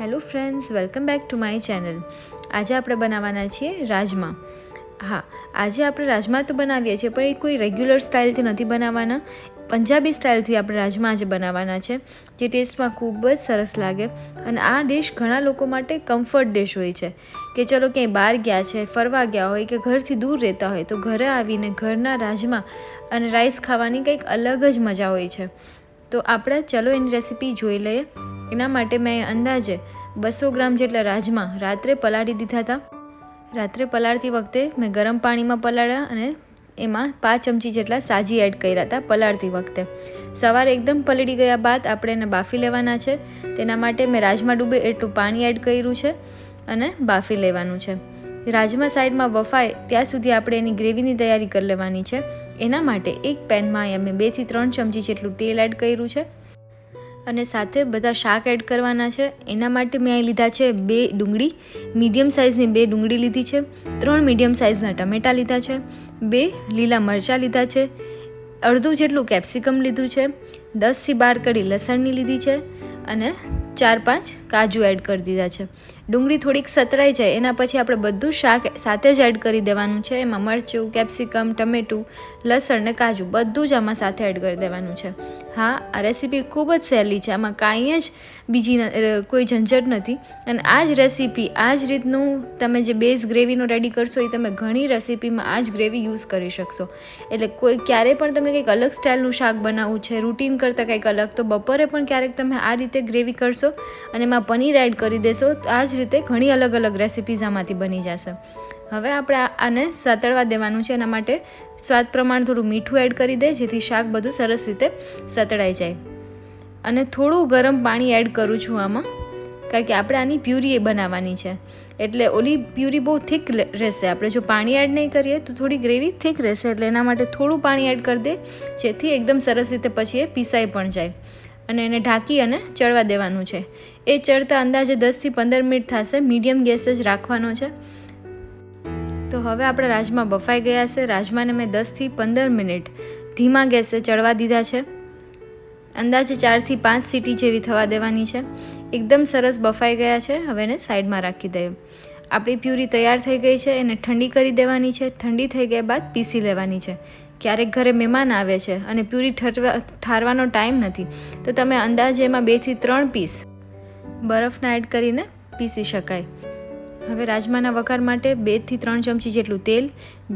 Hello friends welcome back to my channel આજે આપણે બનાવવાના છીએ રાજમા. હા, આજે આપણે રાજમા તો બનાવીએ છીએ, પણ એ કોઈ રેગ્યુલર સ્ટાઇલથી નથી બનાવવાના. પંજાબી સ્ટાઇલથી આપણે રાજમા આજે બનાવવાના છે, જે ટેસ્ટમાં ખૂબ જ સરસ લાગે. અને આ ડિશ ઘણા લોકો માટે કમ્ફર્ટ ડિશ હોય છે. કે ચલો ક્યાંય બહાર ગયા છે, ફરવા ગયા હોય કે ઘરથી દૂર રહેતા હોય, તો ઘરે આવીને ઘરના રાજમા અને રાઈસ ખાવાની કંઈક અલગ જ મજા હોય છે. તો આપણે, ચલો એની રેસીપી જોઈ લઈએ. એના માટે મેં અંદાજે બસો ગ્રામ જેટલા રાજમા રાત્રે પલાળી દીધા હતા. રાત્રે પલાળતી વખતે મેં ગરમ પાણીમાં પલાળ્યા અને એમાં પાંચ ચમચી જેટલા સાજી એડ કર્યા હતા પલાળતી વખતે. સવારે એકદમ પલળી ગયા બાદ આપણે એને બાફી લેવાના છે. તેના માટે મેં રાજમા ડૂબે એટલું પાણી એડ કર્યું છે અને બાફી લેવાનું છે. રાજમા સાઈડમાં બફાય ત્યાં સુધી આપણે એની ગ્રેવીની તૈયારી કરી લેવાની છે. એના માટે એક પેનમાં મેં બેથી ત્રણ ચમચી જેટલું તેલ એડ કર્યું છે. અને સાથે બધા શાક એડ કરવાના છે. એના માટે મેં લીધા છે બે ડુંગળી. મીડિયમ સાઇઝની બે ડુંગળી લીધી છે. ત્રણ મીડિયમ સાઇઝના ટમેટાં લીધા છે. બે લીલા મરચાં લીધા છે. અડધું જેટલું કેપ્સિકમ લીધું છે. દસથી બાર કડી લસણની લીધી છે. અને ચાર પાંચ કાજુ એડ કરી દીધા છે. ડુંગળી થોડીક સતરાઈ જાય, એના પછી આપણે બધું શાક સાથે જ એડ કરી દેવાનું છે. એમાં મરચું કેપ્સિકમ ટમેટું લસણ ને કાજુ બધું જ આમાં સાથે એડ કરી દેવાનું છે. હા, આ રેસીપી ખૂબ જ સહેલી છે. આમાં કાંઈ જ બીજી કોઈ ઝંઝટ નથી. અને આ જ રેસીપી આ જ રીતનું તમે જે બેઝ ગ્રેવીનો રેડી કરશો, એ તમે ઘણી રેસીપીમાં આ જ ગ્રેવી યુઝ કરી શકશો. એટલે કોઈ ક્યારેય પણ તમને કંઈક અલગ સ્ટાઇલનું શાક બનાવવું છે રૂટીન કરતાં કંઈક અલગ, તો બપોરે પણ ક્યારેક તમે આ રીતે ગ્રેવી કરશો. અને એમાં પનીર એડ કરી દેશો, તો આ જ રીતે ઘણી અલગ અલગ રેસિપીઝ આમાંથી બની જશે. હવે આપણે આને સતળવા દેવાનું છે, એના માટે સ્વાદ પ્રમાણ થોડું મીઠું એડ કરી દે, જેથી શાક બધું સરસ રીતે સતળાઈ જાય. અને થોડું ગરમ પાણી એડ કરું છું આમાં, કારણ કે આપણે આની પ્યુરી એ બનાવવાની છે. એટલે ઓલી પ્યુરી બહુ થીક રહેશે. આપણે જો પાણી એડ નહીં કરીએ, તો થોડી ગ્રેવી થીક રહેશે. એટલે એના માટે થોડું પાણી એડ કરી દે, જેથી એકદમ સરસ રીતે પછી એ પીસાઈ પણ જાય. અને એને ઢાંકી અને ચડવા દેવાનું છે. એ ચડતા અંદાજે દસથી પંદર મિનિટ થશે. મીડિયમ ગેસ જ રાખવાનો છે. તો હવે આપણા રાજમા બફાઈ ગયા છે. રાજમાને મેં દસથી પંદર મિનિટ ધીમા ગેસે ચડવા દીધા છે. અંદાજે ચારથી પાંચ સીટી જેવી થવા દેવાની છે. એકદમ સરસ બફાઈ ગયા છે. હવે એને સાઈડમાં રાખી દઈએ. આપણી પ્યુરી તૈયાર થઈ ગઈ છે. એને ઠંડી કરી દેવાની છે. ઠંડી થઈ ગયા બાદ પીસી લેવાની છે. ક્યારેક ઘરે મહેમાન આવે છે અને પ્યુરી ઠરવા ઠારવાનો ટાઈમ નથી, તો તમે અંદાજે એમાં બેથી ત્રણ પીસ બરફના એડ કરીને પીસી શકાય. હવે રાજમાના વઘાર માટે બેથી ત્રણ ચમચી જેટલું તેલ,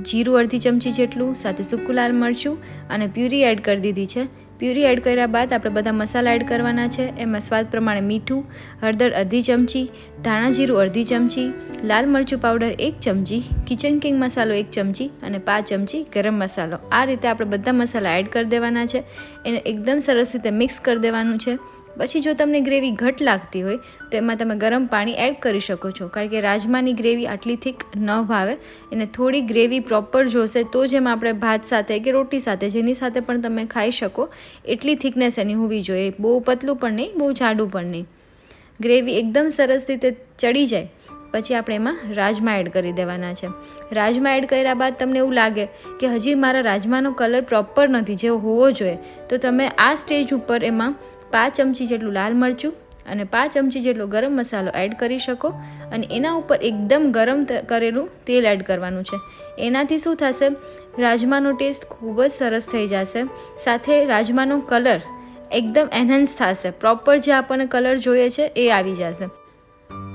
જીરું અડધી ચમચી જેટલું, સાથે સૂકું લાલ મરચું અને પ્યુરી એડ કરી દીધી છે. પ્યુરી એડ કર્યા બાદ આપણે બધા મસાલા એડ કરવાના છે. એમાં સ્વાદ પ્રમાણે મીઠું, હળદર અડધી ચમચી, ધાણા જીરું અડધી ચમચી, લાલ મરચું પાવડર એક ચમચી, કિચન કિંગ મસાલો એક ચમચી અને પાંચ ચમચી ગરમ મસાલો. આ રીતે આપણે બધા મસાલા એડ કરી દેવાના છે. એને એકદમ સરસ રીતે મિક્સ કરી દેવાનું છે. પછી જો તમને ગ્રેવી ઘટ લાગતી હોય, તો એમાં તમે ગરમ પાણી એડ કરી શકો છો. કારણ કે રાજમાની ગ્રેવી આટલી થીક ન ભાવે. એને થોડી ગ્રેવી પ્રોપર જોશે તો જ એમાં આપણે ભાત સાથે કે રોટી સાથે, જેની સાથે પણ તમે ખાઈ શકો, એટલી થિકનેસ એની હોવી જોઈએ. બહુ પતલું પણ નહીં, બહુ જાડું પણ નહીં. ગ્રેવી એકદમ સરસ રીતે ચડી જાય. પછી આપણે એમાં રાજમા એડ કરી દેવાના છે. રાજમા એડ કર્યા બાદ તમને એવું લાગે કે હજી મારા રાજમાનો કલર પ્રોપર નથી જેવો હોવો જોઈએ, તો તમે આ સ્ટેજ ઉપર એમાં પાંચ ચમચી જેટલું લાલ મરચું અને પાંચ ચમચી જેટલો ગરમ મસાલો એડ કરી શકો અને એના ઉપર એકદમ ગરમ કરેલું તેલ એડ કરવાનું છે. એનાથી શું થશે? રાજમાનો ટેસ્ટ ખૂબ જ સરસ થઈ જશે. સાથે રાજમાનો કલર એકદમ એનહેન્સ થશે. પ્રોપર જે આપણને કલર જોઈએ છે એ આવી જશે.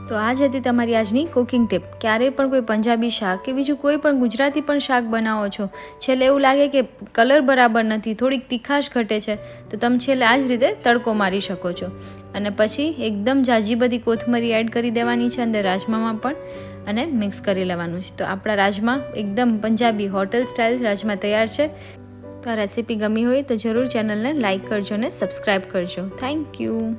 તો આ જ હતી તમારી આજની કુકિંગ ટિપ ક્યારેય પણ કોઈ પંજાબી શાક કે બીજું કોઈ પણ ગુજરાતી પણ શાક બનાવો છો. છેલ્લે એવું લાગે કે કલર બરાબર નથી, થોડીક તીખાશ ઘટે છે, તો તમે છેલ્લે આ જ રીતે તડકો મારી શકો છો. અને પછી એકદમ જાજી બધી કોથમરી એડ કરી દેવાની છે અંદર રાજમામાં પણ, અને મિક્સ કરી લેવાનું છે. તો આપણા રાજમા એકદમ પંજાબી હોટલ સ્ટાઇલ રાજમા તૈયાર છે. તો આ રેસીપી ગમી હોય તો જરૂર ચેનલને લાઇક કરજો અને સબસ્ક્રાઈબ કરજો. Thank you